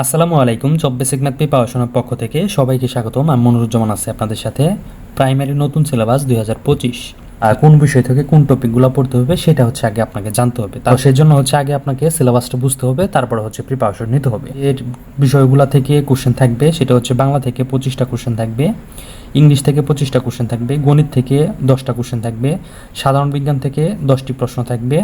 আসসালামু আলাইকুম, চব্বিশ একনাথ পি পড়াশোনার পক্ষ থেকে সবাইকে স্বাগতম। আমি মনোরুজ্জামান আছি আপনাদের সাথে। প্রাইমারি নতুন সিলেবাস দুই হাজার পঁচিশ। আর কোন বিষয় থেকে কোন টপিকগুলো পড়তে হবে সেটা হচ্ছে আগে আপনাকে জানতে হবে। তাও সেই জন্য হচ্ছে আগে আপনাকে সিলেবাসটা বুঝতে হবে, তারপরে হচ্ছে প্রিপারেশন নিতে হবে। এর বিষয়গুলো থেকে কোশ্চেন থাকবে, সেটা হচ্ছে বাংলা থেকে পঁচিশটা কোশ্চেন থাকবে। ইংলিশ থেকে পঁচিশটা কোশ্চেন থাকবে গণিত থেকে দশটা কোশ্চেন থাকবে সাধারণ বিজ্ঞান থেকে দশটি প্রশ্ন থাকবে।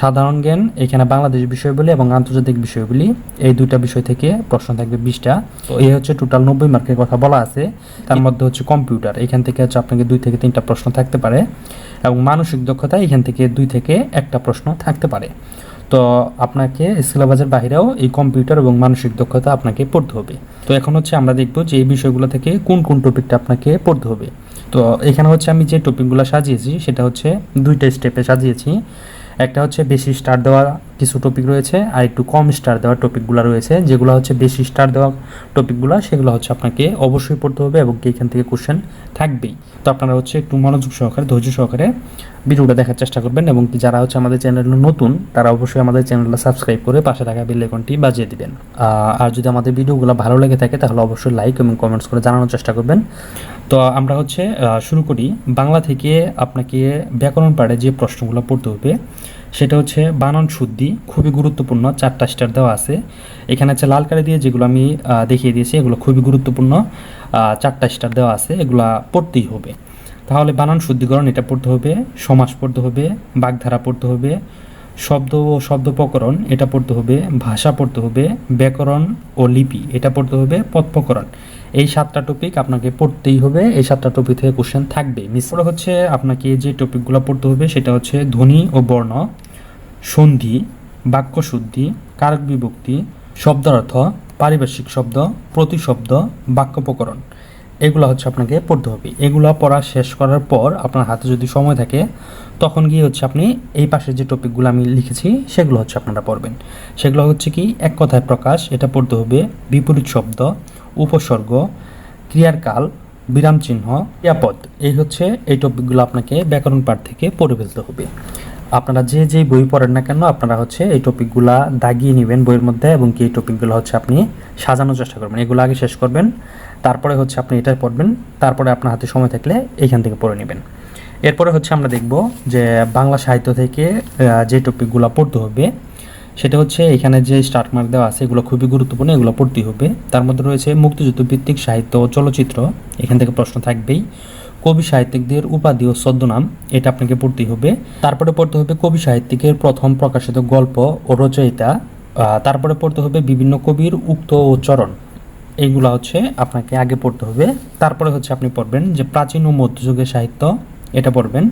সাধারণ জ্ঞান এখানে বাংলাদেশ বিষয়গুলি এবং আন্তর্জাতিক বিষয়গুলি এই দুইটা বিষয় থেকে প্রশ্ন থাকবে বিশটা। তো এই হচ্ছে টোটাল নব্বই মার্কের কথা বলা আছে। তার মধ্যে হচ্ছে কম্পিউটার এখান থেকে হচ্ছে আপনাকে দুই থেকে তিনটা প্রশ্ন থাকতে পারে। এবং মানসিক দক্ষতা এখান থেকে দুই থেকে একটা প্রশ্ন থাকতে পারে। তো আপনাকে সিলেবাসের বাহিরেও এই কম্পিউটার এবং মানসিক দক্ষতা আপনাকে পড়তে হবে। তো এখন হচ্ছে আমরা দেখব যে এই বিষয়গুলো থেকে কোন কোন টপিকটা আপনাকে পড়তে হবে। তো এখানে হচ্ছে আমি যে টপিকগুলো সাজিয়েছি, সেটা হচ্ছে দুইটা স্টেপে সাজিয়েছি। একটা হচ্ছে বেশি স্টার দেওয়া কিছু টপিক রয়েছে, আর একটু কম স্টার দেওয়া টপিকগুলো রয়েছে, যেগুলো হচ্ছে বেশি স্টার দেওয়া টপিকগুলো সেগুলো হচ্ছে আপনাকে অবশ্যই পড়তে হবে এবং এখান থেকে কোশ্চেন থাকবেই। তো আপনারা হচ্ছে একটু মনোযোগ সহকারে, ধৈর্য সহকারে ভিডিওটা দেখার চেষ্টা করবেন এবং যারা হচ্ছে আমাদের চ্যানেল নতুন, তারা অবশ্যই আমাদের চ্যানেলটা সাবস্ক্রাইব করে পাশে থাকা বেল আইকনটি বাজিয়ে দিবেন। আর যদি আমাদের ভিডিওগুলো ভালো লেগে থাকে, তাহলে অবশ্যই লাইক এবং কমেন্টস করে জানানোর চেষ্টা করবেন। তো আমরা হচ্ছে শুরু করি। বাংলা থেকে আপনাকে ব্যাকরণ পাড়ে যে প্রশ্নগুলো পড়তে হবে, সেটা হচ্ছে বানান শুদ্ধি, খুবই গুরুত্বপূর্ণ, চারটা স্টার দেওয়া আছে। এখানে হচ্ছে লাল কালি দিয়ে যেগুলো আমি দেখিয়ে দিয়েছি, এগুলো খুবই গুরুত্বপূর্ণ চারটা স্টার দেওয়া আছে, এগুলা পড়তেই হবে। তাহলে বানান শুদ্ধিকরণ এটা পড়তে হবে, সমাস পড়তে হবে, বাগধারা পড়তে হবে, শব্দ ও শব্দ প্রকরণ এটা পড়তে হবে, ভাষা পড়তে হবে, ব্যাকরণ ও লিপি এটা পড়তে হবে পদ প্রকরণ এই সাতটা টপিক আপনাকে পড়তেই হবে। এই সাতটা টপিক থেকে কোশ্চেন থাকবে মিশ্র হচ্ছে আপনাকে যে টপিকগুলো পড়তে হবে, সেটা হচ্ছে ধ্বনি ও বর্ণ, সন্ধি বাক্যশুদ্ধি কারক বিভক্তি, শব্দার্থ, পারিভাষিক শব্দ প্রতিশব্দ বাক্য প্রকরণ। এগুলো হচ্ছে আপনাকে পড়তে হবে। এগুলো পড়া শেষ করার পর আপনার হাতে যদি সময় থাকে, তখন গিয়ে হচ্ছে আপনি এই পাশে যে টপিকগুলো আমি লিখেছি, সেগুলো হচ্ছে আপনারা পড়বেন। সেগুলো হচ্ছে কি, এক কথায় প্রকাশ, এটা পড়তে হবে বিপরীত শব্দ উপসর্গ ক্রিয়ার কাল বিরাম চিহ্ন, ক্রিয়াপদ। এই হচ্ছে এই টপিকগুলো আপনাকে ব্যাকরণ পাঠ থেকে পড়ে ফেলতে হবে। আপনারা যে যে বই পড়েন না কেন, আপনারা হচ্ছে এই টপিকগুলা দাগিয়ে নেবেন বইয়ের মধ্যে এবং কি এই টপিকগুলো হচ্ছে আপনি সাজানোর চেষ্টা করবেন। এগুলো আগে শেষ করবেন, তারপরে হচ্ছে আপনি এটা পড়বেন, তারপরে আপনার হাতে সময় থাকলে এইখান থেকে পড়ে নেবেন। এরপরে হচ্ছে আমরা দেখব যে বাংলা সাহিত্য থেকে যে টপিকগুলো পড়তে হবে সেটা হচ্ছে এখানে যে স্টার্ট মার্ক দেওয়া আছে, এগুলো খুবই গুরুত্বপূর্ণ, এগুলো পড়তেই হবে। তার মধ্যে রয়েছে মুক্তিযুদ্ধ ভিত্তিক সাহিত্য ও চলচ্চিত্র। এখান থেকে প্রশ্ন থাকবেই। কবি সাহিত্যিকদের উপাধি ও ছদ্মনাম, এটা আপনাকে পড়তেই হবে। তারপরে পড়তে হবে কবি সাহিত্যিকের প্রথম প্রকাশিত গল্প ও রচয়িতা। তারপরে পড়তে হবে বিভিন্ন কবির উক্ত ও চরণ। এইগুলো হচ্ছে আপনাকে আগে পড়তে হবে। তারপরে হচ্ছে আপনি পড়বেন যে প্রাচীন ও মধ্যযুগের সাহিত্য, এটা পড়বেন।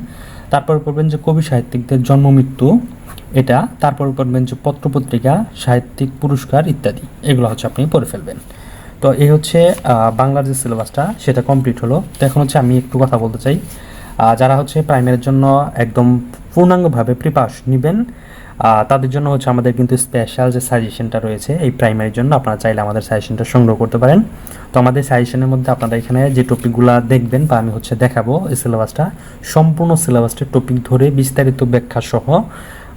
তারপরে পড়বেন যে কবি সাহিত্যিকদের জন্ম মৃত্যু, এটা, তারপর পড়বেন যে পত্রপত্রিকা, সাহিত্যিক পুরস্কার ইত্যাদি। এগুলো হচ্ছে আপনি পড়ে ফেলবেন। তো এই হচ্ছে বাংলার যে সিলেবাসটা, সেটা কমপ্লিট হলো। তো এখন হচ্ছে আমি একটু কথা বলতে চাই। যারা হচ্ছে প্রাইমারির জন্য একদম পূর্ণাঙ্গভাবে প্রিপাস নেবেন তাদের জন্য হচ্ছে আমাদের কিন্তু স্পেশাল যে সাজেশনটা রয়েছে, এই প্রাইমারির জন্য আপনারা চাইলে আমাদের সাজেশনটা সংগ্রহ করতে পারেন। তো আমাদের সাজেশনের মধ্যে আপনারা এখানে যে টপিকগুলো দেখবেন বা আমি হচ্ছে দেখাবো, এই সিলেবাসটা সম্পূর্ণ সিলেবাসটা টপিক ধরে বিস্তারিত ব্যাখ্যা সহ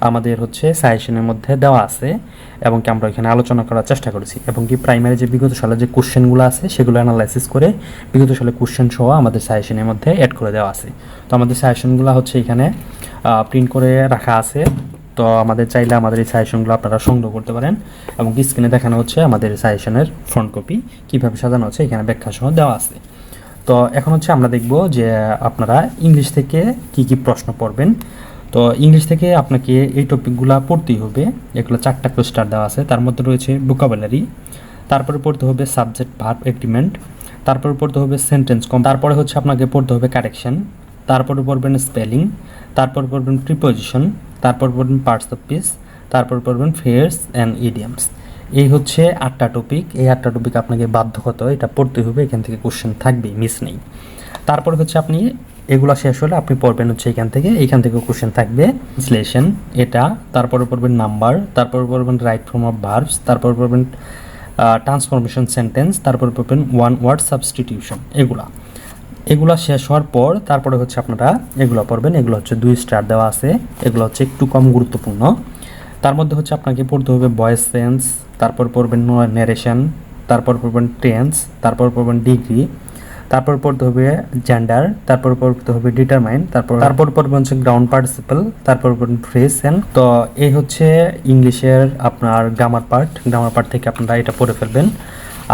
আমাদের হচ্ছে সাজেশনের মধ্যে দেওয়া আছে এবং কি আমরা এখানে আলোচনা করার চেষ্টা করেছি। এবং কি প্রাইমারি যে বিগত সালে যে কোশ্চেনগুলো আছে, সেগুলো অ্যানালাইসিস করে বিগত সালে কোশ্চেন সহ আমাদের সাজেশনের মধ্যে অ্যাড করে দেওয়া আছে। তো আমাদের সাজেশনগুলো হচ্ছে এখানে প্রিন্ট করে রাখা আছে। তো আমাদের চাইলে আমাদের এই সাজেশনগুলো আপনারা সংগ্রহ করতে পারেন এবং স্ক্রিনে দেখানো হচ্ছে আমাদের সাজেশনের ফ্রন্ট কপি কীভাবে সাজানো হচ্ছে, এখানে ব্যাখ্যা সহ দেওয়া আছে। তো এখন হচ্ছে আমরা দেখব যে আপনারা ইংলিশ থেকে কি কি প্রশ্ন পড়বেন। তো ইংলিশ থেকে আপনাকে এই টপিকগুলো পড়তেই হবে, এগুলো চারটা ক্লোস্টার দেওয়া আছে। তার মধ্যে রয়েছে ভোকাবুলারি তারপরে পড়তে হবে সাবজেক্ট ভার্ব এগ্রিমেন্ট তারপরে পড়তে হবে সেন্টেন্স কম তারপরে হচ্ছে আপনাকে পড়তে হবে কারেকশন তারপরে পড়বেন স্পেলিং তারপর পড়বেন প্রিপোজিশন তারপর পড়বেন পার্টস অফ পিস তারপর পড়বেন ফেয়ার্স অ্যান্ড ইডিয়ামস এই হচ্ছে আটটা টপিক এই আটটা টপিক আপনাকে বাধ্যগত এটা পড়তে হবে, এখান থেকে কোশ্চেন থাকবেই মিস নেই। তারপর হচ্ছে আপনি, এগুলো শেষ হলে আপনি পড়বেন হচ্ছে এখান থেকে এখান থেকে কোশ্চেন থাকবে ট্রান্সলেশন এটা, তারপরে পড়বেন নাম্বার তারপর পড়বেন রাইট ফর্ম অফ ভার্বস তারপর পড়বেন ট্রান্সফরমেশন সেন্টেন্স তারপর পড়বেন ওয়ান ওয়ার্ড সাবস্টিটিউশন এগুলা। এগুলো শেষ হওয়ার পর তারপরে হচ্ছে আপনারা এগুলো পড়বেন। এগুলো হচ্ছে দুই স্টার দেওয়া আছে। এগুলো হচ্ছে একটু কম গুরুত্বপূর্ণ। তার মধ্যে হচ্ছে আপনাকে পড়তে হবে ভয়েস সেন্স, তারপর পড়বেন ন্যারেশন তারপর পড়বেন টেন্স তারপর পড়বেন ডিগ্রি তারপর পড়তে হবে জেন্ডার তারপর পড়তে হবে ডিটারমাইন তারপর তারপর পড়বে হচ্ছে গ্রাউন্ড পার্টিসিপল তারপর পড়বেন ফ্রেস এন্ড তো এই হচ্ছে ইংলিশের আপনার গ্রামার পার্ট গ্রামার পার্ট থেকে আপনারা এটা পড়ে ফেলবেন।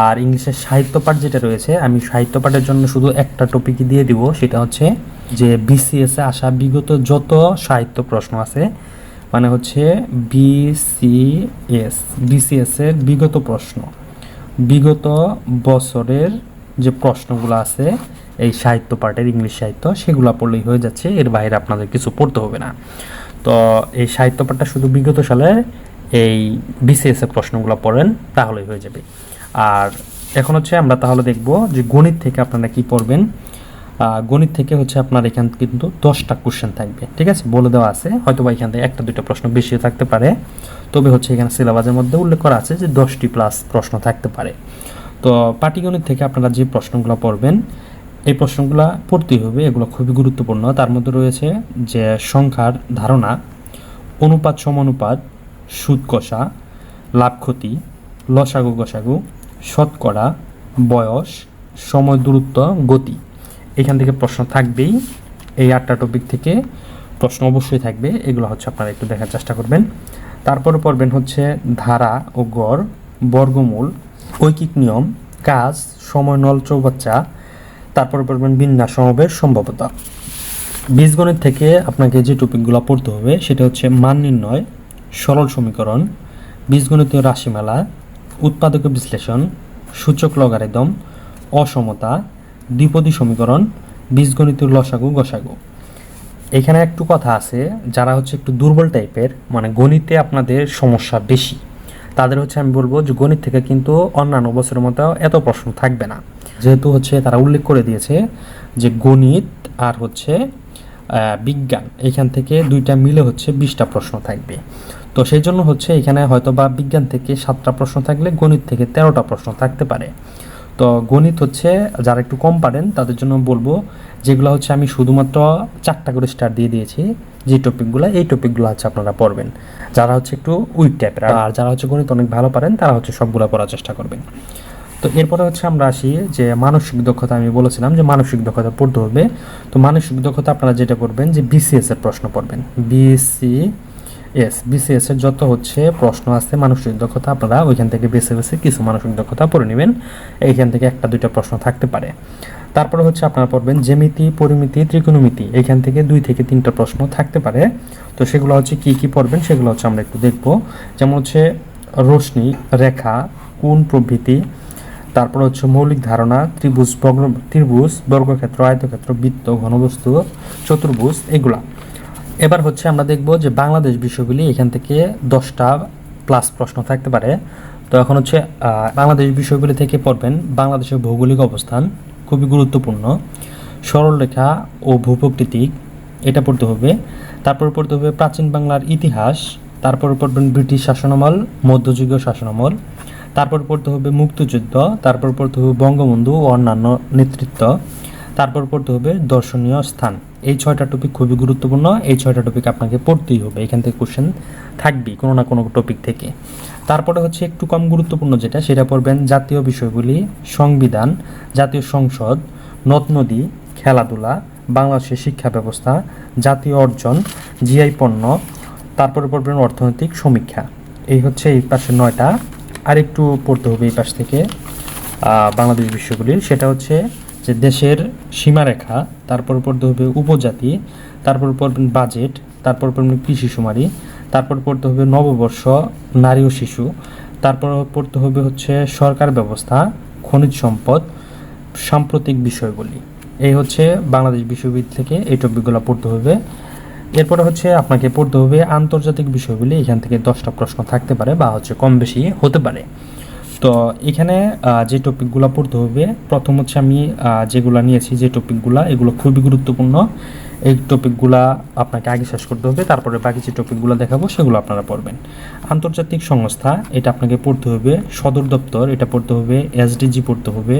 আর ইংলিশের সাহিত্য পাঠ যেটা রয়েছে, আমি সাহিত্য পাঠের জন্য শুধু একটা টপিকই দিয়ে দিব, সেটা হচ্ছে যে বিসিএস আসা বিগত যত সাহিত্য প্রশ্ন আছে মানে হচ্ছে বিসিএস বিসিএস এর বিগত প্রশ্ন। বিগত বছরের যে প্রশ্নগুলো আছে, এই সাহিত্য পাঠের ইংলিশ সাহিত্য, সেগুলো পড়লেই হয়ে যাচ্ছে, এর বাইরে আপনাদের কিছু পড়তে হবে না। তো এই সাহিত্য পাঠটা শুধু বিগত সালের এই বিসিএস এর প্রশ্নগুলো পড়েন, তাহলেই হয়ে যাবে। আর এখন হচ্ছে আমরা তাহলে দেখব যে গণিত থেকে আপনারা কি পড়বেন। গণিত থেকে হচ্ছে আপনার এখান কিন্তু দশটা কোশ্চেন থাকবে, ঠিক আছে? বলে দেওয়া আছে। হয়তো বা এখান থেকে একটা, দুইটা প্রশ্ন বেশি থাকতে পারে। তবে হচ্ছে এখানে সিলেবাসের মধ্যে উল্লেখ করা আছে যে দশটি প্লাস প্রশ্ন থাকতে পারে। তো পাটিগণিত থেকে আপনারা যে প্রশ্নগুলো পড়বেন, এই প্রশ্নগুলো পড়তেই হবে, এগুলো খুবই গুরুত্বপূর্ণ। তার মধ্যে রয়েছে যে সংখ্যার ধারণা, অনুপাত সমানুপাত, সুদ কষা, লাভ ক্ষতি, লসাগু গসাগু শতকরা বয়স, সময়, দূরত্ব, গতি। এখান থেকে প্রশ্ন থাকবেই। এই আটটা টপিক থেকে প্রশ্ন অবশ্যই থাকবে। এগুলো হচ্ছে আপনারা একটু দেখার চেষ্টা করবেন। তারপরে পড়বেন হচ্ছে ধারা ও গড়, বর্গমূল, ঐকিক নিয়ম, কাজ, সময়, নল, চৌবাচ্চা। তারপরে পড়বেন বিন্যাস, সমাবেশ সম্ভবতা বীজগণিত থেকে আপনাকে যে টপিকগুলো পড়তে হবে, সেটা হচ্ছে মান নির্ণয়, সরল সমীকরণ, বীজগণিতীয় রাশিমালা উৎপাদক বিশ্লেষণ, সূচক লগারিদম, অসমতা, দ্বিপদী সমীকরণ বীজগণিতীয় লসাগু, গসাগু। এখানে একটু কথা আছে, যারা হচ্ছে একটু দুর্বল টাইপের মানে গণিতে আপনাদের সমস্যা বেশি। তাদের হচ্ছে আমি বলব যে গণিত থেকে কিন্তু অন্যান্য বছরের মতো এত প্রশ্ন থাকবে না। যেহেতু হচ্ছে তারা উল্লেখ করে দিয়েছে যে গণিত আর হচ্ছে বিজ্ঞান, এখান থেকে দুইটা মিলে হচ্ছে বিশটা প্রশ্ন থাকবে। তো সেই জন্য হচ্ছে এখানে হয়তো বা বিজ্ঞান থেকে সাতটা প্রশ্ন থাকলে গণিত থেকে তেরোটা প্রশ্ন থাকতে পারে। তো গণিত হচ্ছে যারা একটু কম পারেন তাদের জন্য বলব যেগুলো হচ্ছে আমি শুধুমাত্র চারটা করে স্টার দিয়ে দিয়েছি যে টপিকগুলো এই টপিকগুলো হচ্ছে আপনারা পড়বেন। যারা হচ্ছে একটু উইক টাইপের আর যারা হচ্ছে গণিত অনেক ভালো পারেন তারা হচ্ছে সবগুলো পড়ার চেষ্টা করবেন। তো এরপরে হচ্ছে আমরা আসি যে মানসিক দক্ষতা আমি বলেছিলাম যে মানসিক দক্ষতা পড়তে হবে। তো মানসিক দক্ষতা আপনারা যেটা পড়বেন যে বিসিএস এর প্রশ্ন পড়বেন। বিসি এস বিসিএস এর যত হচ্ছে প্রশ্ন আছে, মানসিক দক্ষতা, আপনারা ওইখান থেকে বেছে বেছে কিছু মানসিক দক্ষতা পড়ে নেবেন। এইখান থেকে একটা, দুইটা প্রশ্ন থাকতে পারে। তারপরে হচ্ছে আপনারা পড়বেন জ্যামিতি, পরিমিতি, ত্রিকোণমিতি। এইখান থেকে দুই থেকে তিনটা প্রশ্ন থাকতে পারে। তো সেগুলো হচ্ছে কি কি পড়বেন, সেগুলো হচ্ছে আমরা একটু দেখব। যেমন হচ্ছে রশ্মি, রেখা কোন প্রভৃতি। তারপর হচ্ছে মৌলিক ধারণা, ত্রিভুজ ত্রিভুজ, বর্গক্ষেত্র, আয়তক্ষেত্র, বৃত্ত, ঘনবস্তু, চতুর্ভুজ, এগুলা। এবার হচ্ছে আমরা দেখব যে বাংলাদেশ বিষয়গুলি এখান থেকে দশটা প্লাস প্রশ্ন থাকতে পারে। তো এখন হচ্ছে বাংলাদেশ বিষয়গুলি থেকে পড়বেন বাংলাদেশের ভৌগোলিক অবস্থান, খুবই গুরুত্বপূর্ণ। সরলরেখা ও ভূপ্রকৃতিক, এটা পড়তে হবে। তারপর পড়তে হবে প্রাচীন বাংলার ইতিহাস, তারপর পড়বেন ব্রিটিশ শাসনামল, মধ্যযুগীয় শাসনামল। তারপর পড়তে হবে মুক্তিযুদ্ধ, তারপর পড়তে হবে বঙ্গবন্ধু ও অন্যান্য নেতৃত্ব। তারপর পড়তে হবে দর্শনীয় স্থান। এই ছয়টা টপিক খুবই গুরুত্বপূর্ণ, এই ছয়টা টপিক আপনাকে পড়তেই হবে, এখান থেকে কোশ্চেন থাকবেই কোনো না কোনো টপিক থেকে। তারপরে হচ্ছে একটু কম গুরুত্বপূর্ণ যেটা, সেটা পড়বেন জাতীয় বিষয়গুলি, সংবিধান, জাতীয় সংসদ, নদ নদী, খেলাধুলা, বাংলাদেশের শিক্ষা ব্যবস্থা, জাতীয় অর্জন, জিআই পণ্য, তারপরে পড়বেন অর্থনৈতিক সমীক্ষা। এই হচ্ছে এই পাশে নয়টা। আর একটু পড়তে হবে এই পাশ থেকে বাংলাদেশ বিষয়গুলির সেটা হচ্ছে যে দেশের সীমারেখা, তারপর পড়তে হবে উপজাতি, তারপর পড়বেন বাজেট তারপর পড়বেন কৃষি শুমারি, তারপর পড়তে হবে নববর্ষ, নারী ও শিশু, তারপর পড়তে হবে হচ্ছে সরকার ব্যবস্থা, খনিজ সম্পদ, সাম্প্রতিক বিষয়গুলি। এই হচ্ছে বাংলাদেশ বিশ্ববিদ্যালয় থেকে এই টপিকগুলো পড়তে হবে। এরপরে হচ্ছে আপনাকে পড়তে হবে আন্তর্জাতিক বিষয়গুলি, এখান থেকে দশটা প্রশ্ন থাকতে পারে বা হচ্ছে কম বেশি হতে পারে। তো এখানে যে টপিকগুলো পড়তে হবে, প্রথম হচ্ছে আমি যেগুলো নিয়েছি, যে টপিকগুলো এগুলো খুবই গুরুত্বপূর্ণ। এই টপিকগুলা আপনাকে আগে শেষ করতে হবে, তারপরে বাকি যে টপিকগুলো দেখাবো সেগুলো আপনারা পড়বেন। আন্তর্জাতিক সংস্থা, এটা আপনাকে পড়তে হবে, সদর দপ্তর, এটা পড়তে হবে এসডিজি পড়তে হবে,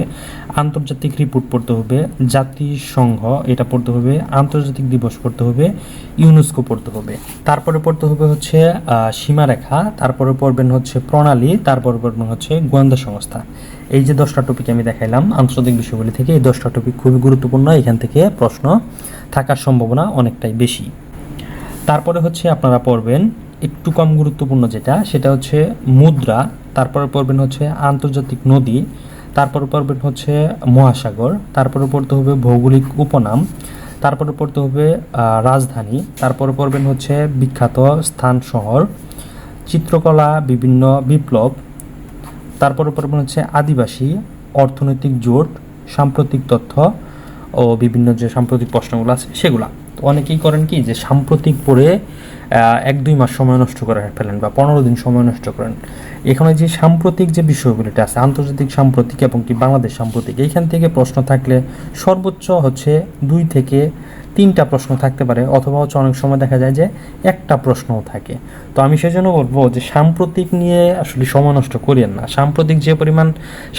আন্তর্জাতিক রিপোর্ট পড়তে হবে, জাতিসংঘ, এটা পড়তে হবে, আন্তর্জাতিক দিবস পড়তে হবে, ইউনেস্কো পড়তে হবে। তারপরে পড়তে হবে হচ্ছে সীমারেখা, তারপরে পড়বেন হচ্ছে প্রণালী, তারপরে পড়বেন হচ্ছে গোয়েন্দা সংস্থা। এই যে দশটা টপিক আমি দেখাইলাম, আন্তর্জাতিক বিষয়গুলি থেকে এই দশটা টপিক খুবই গুরুত্বপূর্ণ, এখান থেকে প্রশ্ন। থাকার সম্ভাবনা অনেকটাই বেশি। তারপরে হচ্ছে আপনারা পড়বেন একটু কম গুরুত্বপূর্ণ যেটা, সেটা হচ্ছে মুদ্রা, তারপরে পড়বেন হচ্ছে আন্তর্জাতিক নদী, তারপরে পড়বেন হচ্ছে মহাসাগর, তারপরে পড়তে হবে ভৌগোলিক উপনাম, তারপরে পড়তে হবে রাজধানী, তারপরে পড়বেন হচ্ছে বিখ্যাত স্থান শহর, চিত্রকলা, বিভিন্ন বিপ্লব, তারপরে পড়বেন হচ্ছে আদিবাসী, অর্থনৈতিক জোট, সাম্প্রতিক তথ্য ও বিভিন্ন যে সাম্প্রতিক প্রশ্নগুলো আছে, সেগুলা। তো অনেকেই করেন কি যে সাম্প্রতিক পড়ে এক দুই মাস সময় নষ্ট করে ফেলেন বা পনেরো দিন সময় নষ্ট করেন। এখানে যে সাম্প্রতিক যে বিষয়গুলিটা আছে, আন্তর্জাতিক সাম্প্রতিক এবং কি বাংলাদেশ সাম্প্রতিক, এইখান থেকে প্রশ্ন থাকলে সর্বোচ্চ হচ্ছে দুই থেকে তিনটা প্রশ্ন থাকতে পারে অথবা হচ্ছে অনেক সময় দেখা যায় যে একটা প্রশ্নও থাকে। তো আমি সেজন্য বলব যে সাম্প্রতিক নিয়ে আসলে সময় নষ্ট করিয়েন না। সাম্প্রতিক যে পরিমাণ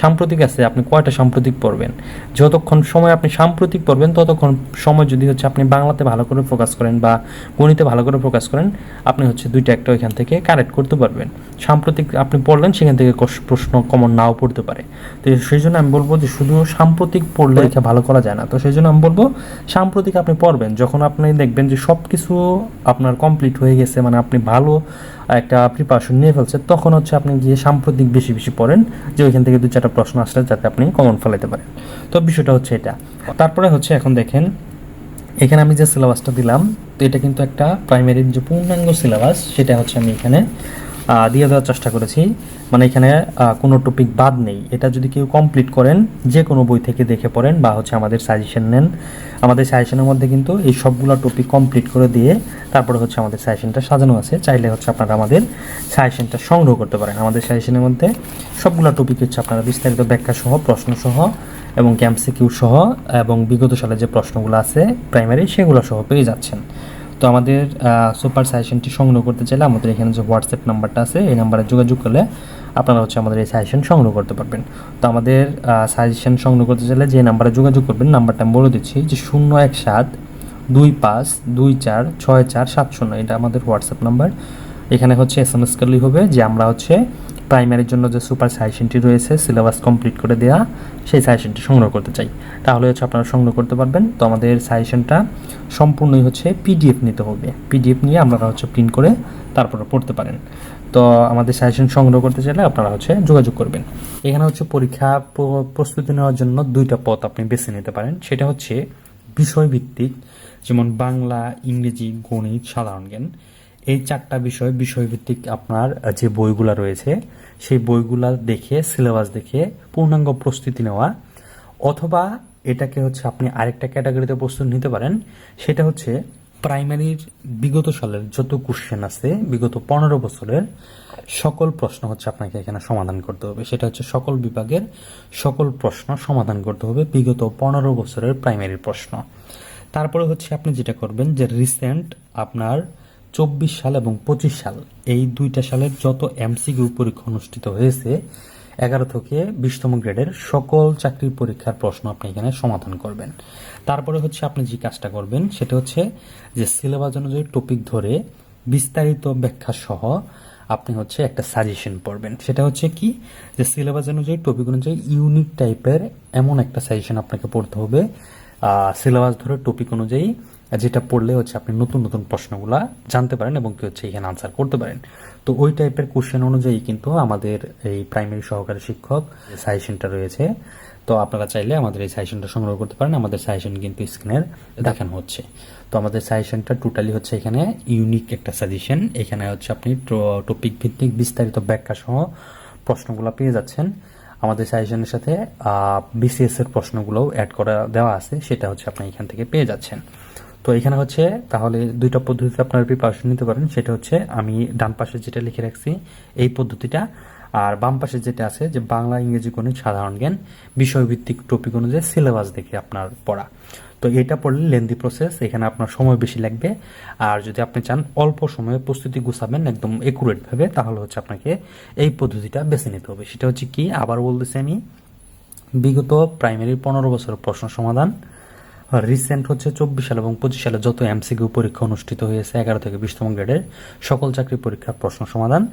সাম্প্রতিক আছে, আপনি কয়টা সাম্প্রতিক পড়বেন? যতক্ষণ সময় আপনি সাম্প্রতিক পড়বেন, ততক্ষণ সময় যদি হচ্ছে আপনি বাংলাতে ভালো করে ফোকাস করেন বা গণিতে ভালো করে ফোকাস করেন, আপনি হচ্ছে দুইটা একটা ওইখান থেকে কারেক্ট করতে পারবেন। সাম্প্রতিক আপনি পড়লেন, সেখান থেকে প্রশ্ন কমন নাও পড়তে পারে। তো সেই জন্য আমি বলব যে শুধু সাম্প্রতিক পড়লে ভালো করা যায় না। তো সেই জন্য আমি বলব সাম্প্রতিক আপনি পড়বেন যখন আপনি দেখবেন যে সব কিছু আপনার কমপ্লিট হয়ে গেছে মানে আপনি ভালো একটা প্রিপারেশন নিয়ে ফেলছেন, তখন হচ্ছে আপনি গিয়ে সাম্প্রতিক বেশি বেশি পড়েন, যে ওইখান থেকে দু চারটা প্রশ্ন আসলে যাতে আপনি কমন ফেলাতে পারেন। তো বিষয়টা হচ্ছে এটা। তারপরে হচ্ছে এখন দেখেন, এখানে আমি যে সিলেবাসটা দিলাম, তো এটা কিন্তু একটা প্রাইমারির যে পূর্ণাঙ্গ সিলেবাস সেটা হচ্ছে আমি এখানে দিয়ে দেওয়ার চেষ্টা করেছি। মানে এখানে কোনো টপিক বাদ নেই। এটা যদি কেউ কমপ্লিট করেন যে কোনো বই থেকে দেখে পড়েন বা হচ্ছে আমাদের সাজেশন নেন, আমাদের সাজেশনের মধ্যে কিন্তু এই সবগুলো টপিক কমপ্লিট করে দিয়ে তারপরে হচ্ছে আমাদের সাজেশনটা সাজানো আছে। চাইলে হচ্ছে আপনারা আমাদের সাজেশনটা সংগ্রহ করতে পারেন। আমাদের সাজেশনের মধ্যে সবগুলো টপিক হচ্ছে আপনারা বিস্তারিত ব্যাখ্যা সহ, প্রশ্ন সহ এবং ক্যামসিকিউ সহ এবং বিগত সালে যে প্রশ্নগুলো আছে প্রাইমারি সেগুলো সহ পেয়ে যাচ্ছেন। তো আমাদের সুপার সাজেশনটি সংগ্রহ করতে চাইলে আমাদের এখানে যে হোয়াটসঅ্যাপ নাম্বারটা আছে, এই নাম্বারে যোগাযোগ করলে আপনারা হচ্ছে আমাদের এই সাজেশন সংগ্রহ করতে পারবেন। তো আমাদের সাজেশন সংগ্রহ করতে চাইলে যে নাম্বারে যোগাযোগ করবেন, নাম্বারটা আমি বলে দিচ্ছি, যে শূন্য এক সাত দুই পাঁচ দুই চার ছয় চার সাত শূন্য, এটা আমাদের হোয়াটসঅ্যাপ নাম্বার এখানে হচ্ছে এস এম এস করলেই হবে, যে আমরা হচ্ছে প্রাইমারির জন্য যে সুপার সাজেশনটি রয়েছে সিলেবাস কমপ্লিট করে দেওয়া সেই সাজেশনটি সংগ্রহ করতে চাই। তাহলে হচ্ছে আপনারা সংগ্রহ করতে পারবেন। তো আমাদের সাজেশনটা সম্পূর্ণই হচ্ছে পিডিএফ নিতে হবে। পিডিএফ নিয়ে আপনারা হচ্ছে প্রিন্ট করে তারপরে পড়তে পারেন। তো আমাদের সাজেশন সংগ্রহ করতে চাইলে আপনারা হচ্ছে যোগাযোগ করবেন। এখানে হচ্ছে পরীক্ষা প্রস্তুতি নেওয়ার জন্য দুইটা পথ আপনি বেছে নিতে পারেন। সেটা হচ্ছে বিষয়ভিত্তিক, যেমন বাংলা, ইংরেজি, গণিত, সাধারণ জ্ঞান। এই চারটা বিষয়, বিষয়ভিত্তিক আপনার যে বইগুলা রয়েছে, সেই বইগুলা দেখে, সিলেবাস দেখে পূর্ণাঙ্গ প্রস্তুতি নেওয়া, অথবা এটাকে হচ্ছে আপনি আরেকটা ক্যাটাগরিতে প্রস্তুতি নিতে পারেন, সেটা হচ্ছে প্রাইমারির বিগত সালের যত কোশ্চেন আছে, বিগত পনেরো বছরের সকল প্রশ্ন হচ্ছে আপনাকে এখানে সমাধান করতে হবে। সেটা হচ্ছে সকল বিভাগের সকল প্রশ্ন সমাধান করতে হবে বিগত পনেরো বছরের প্রাইমারির প্রশ্ন। তারপরে হচ্ছে আপনি যেটা করবেন যে রিসেন্ট আপনার চব্বিশ সাল এবং পঁচিশ সাল। এই দুইটা সালের যত এমসিকিউ পরীক্ষা অনুষ্ঠিত হয়েছে, এগারো থেকে বিশতম গ্রেডের সকল চাকরির পরীক্ষার প্রশ্ন আপনি এখানে সমাধান করবেন। তারপরে হচ্ছে আপনি যে কাজটা করবেন, সেটা হচ্ছে যে সিলেবাস অনুযায়ী টপিক ধরে বিস্তারিত ব্যাখ্যা সহ আপনি হচ্ছে একটা সাজেশন পড়বেন। সেটা হচ্ছে কি? যে সিলেবাস অনুযায়ী টপিক অনুযায়ী ইউনিক টাইপের এমন একটা সাজেশন আপনাকে পড়তে হবে। সিলেবাস ধরে টপিক অনুযায়ী যেটা পড়লে হচ্ছে আপনি নতুন নতুন প্রশ্নগুলা জানতে পারেন এবং কি হচ্ছে এখানে আনসার করতে পারেন। তো ওই টাইপের কোশ্চেন অনুযায়ী কিন্তু আমাদের এই প্রাইমারি সহকারী শিক্ষক সাজেশনটা রয়েছে। তো আপনারা চাইলে আমাদের এই সাজেশনটা সংগ্রহ করতে পারেন। আমাদের সাজেশন কিন্তু স্ক্রিনের দেখানো হচ্ছে। তো আমাদের সাজেশনটা টোটালি হচ্ছে এখানে ইউনিক একটা সাজেশন এখানে হচ্ছে আপনি টপিক ভিত্তিক বিস্তারিত ব্যাখ্যা সহ প্রশ্নগুলো পেয়ে যাচ্ছেন। আমাদের সাজেশনের সাথে বিসিএস এর প্রশ্নগুলোও অ্যাড করা দেওয়া আছে। সেটা হচ্ছে আপনি এখান থেকে পেয়ে যাচ্ছেন। তো এখানে হচ্ছে তাহলে দুইটা পদ্ধতিতে আপনারা প্রিপারেশন নিতে পারেন। সেটা হচ্ছে আমি ডান পাশে যেটা লিখে রাখছি, এই পদ্ধতিটা। আর বাম পাশে যেটা আছে যে বাংলা, ইংরেজি গণিত সাধারণ জ্ঞান, বিষয়ভিত্তিক টপিক অনুযায়ী সিলেবাস দেখে আপনার পড়া। তো এটা পড়লে লেন্দি প্রসেস এখানে আপনার সময় বেশি লাগবে। আর যদি আপনি চান অল্প সময়ে প্রস্তুতি গুছাবেন একদম একুরেট ভাবে, তাহলে হচ্ছে আপনাকে এই পদ্ধতিটা বেছে নিতে হবে। সেটা হচ্ছে কি, আবার বলতেছি আমি, বিগত প্রাইমারি পনেরো বছরের প্রশ্ন সমাধান। রিসেন্ট হচ্ছে চব্বিশ সাল এবং পঁচিশ সালে যত এমসিকিউ পরীক্ষা অনুষ্ঠিত হয়েছে, এগারো থেকে বিশতম গ্রেডের সকল চাকরি পরীক্ষার প্রশ্ন সমাধান।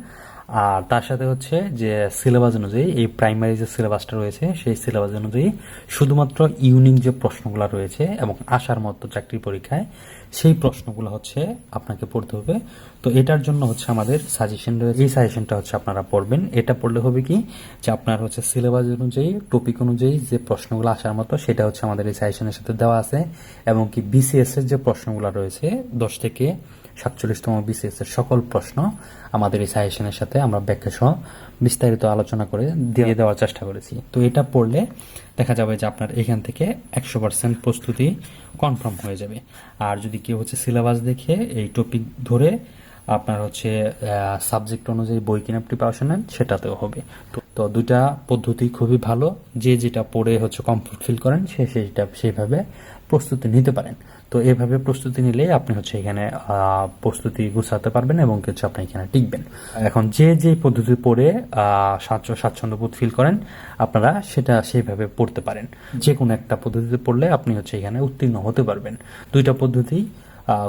আর তার সাথে হচ্ছে যে সিলেবাস অনুযায়ী, এই প্রাইমারি যে সিলেবাসটা রয়েছে, সেই সিলেবাস অনুযায়ী শুধুমাত্র ইউনিক যে প্রশ্নগুলো রয়েছে এবং আসার মতো চাকরি পরীক্ষায়, সেই প্রশ্নগুলো হচ্ছে আপনাকে পড়তে হবে। তো এটার জন্য হচ্ছে আমাদের সাজেশন রয়েছে, এই সাজেশনটা হচ্ছে আপনারা পড়বেন। এটা পড়লে হবে কি? যে আপনার হচ্ছে সিলেবাস অনুযায়ী টপিক অনুযায়ী যে প্রশ্নগুলো আসার মতো, সেটা হচ্ছে আমাদের এই সাজেশনের সাথে দেওয়া আছে। এবং কি বিসিএস এর যে প্রশ্নগুলো রয়েছে, দশ থেকে সাতচল্লিশতম বিসিএস এর সকল প্রশ্ন আমাদের এই সাজেশনের সাথে আমরা ব্যাখ্যা সহ বিস্তারিত আলোচনা করে দিয়ে দেওয়ার চেষ্টা করেছি। তো এটা পড়লে দেখা যাবে যে আপনার এখান থেকে একশো পার্সেন্ট প্রস্তুতি কনফার্ম হয়ে যাবে। আর যদি কেউ হচ্ছে সিলেবাস দেখে এই টপিক ধরে আপনার হচ্ছে সাবজেক্ট অনুযায়ী বই কিনে প্রিপারেশন নেন সেটাতেও হবে। তো তো দুইটা পদ্ধতি খুবই ভালো। যে যেটা পড়ে হচ্ছে কমফোর্ট ফিল করেন সে সেইটা সেইভাবে প্রস্তুতি নিতে পারেন। তো এভাবে প্রস্তুতি নিলে আপনি হচ্ছে এখানে প্রস্তুতি গুছাতে পারবেন এবং কিছু আপনি এখানে টিকবেন। এখন যে যে পদ্ধতি পড়ে আহ, স্বাচ্ছ- স্বাচ্ছন্দ্যবোধ ফিল করেন আপনারা সেটা সেইভাবে পড়তে পারেন। যে কোনো একটা পদ্ধতিতে পড়লে আপনি হচ্ছে এখানে উত্তীর্ণ হতে পারবেন। দুইটা পদ্ধতি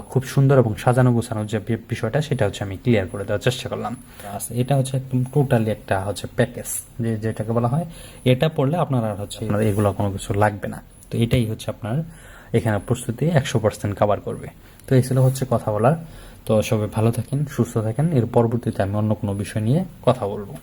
খুব সুন্দর এবং সাজানো গোছানো যে বিষয়টা সেটা হচ্ছে আমি ক্লিয়ার করে দেওয়ার চেষ্টা করলাম। আচ্ছা, এটা হচ্ছে একদম টোটালি একটা হচ্ছে প্যাকেজ যে যেটাকে বলা হয়। এটা পড়লে আপনার আর হচ্ছে এগুলো কোনো কিছু লাগবে না। তো এটাই হচ্ছে আপনার এখানে প্রস্তুতি একশো পার্সেন্ট কাবার করবে। তো এই ছিল হচ্ছে কথা বলার। তো সবাই ভালো থাকেন, সুস্থ থাকেন। এর পরবর্তীতে আমি অন্য কোনো বিষয় নিয়ে কথা বলব।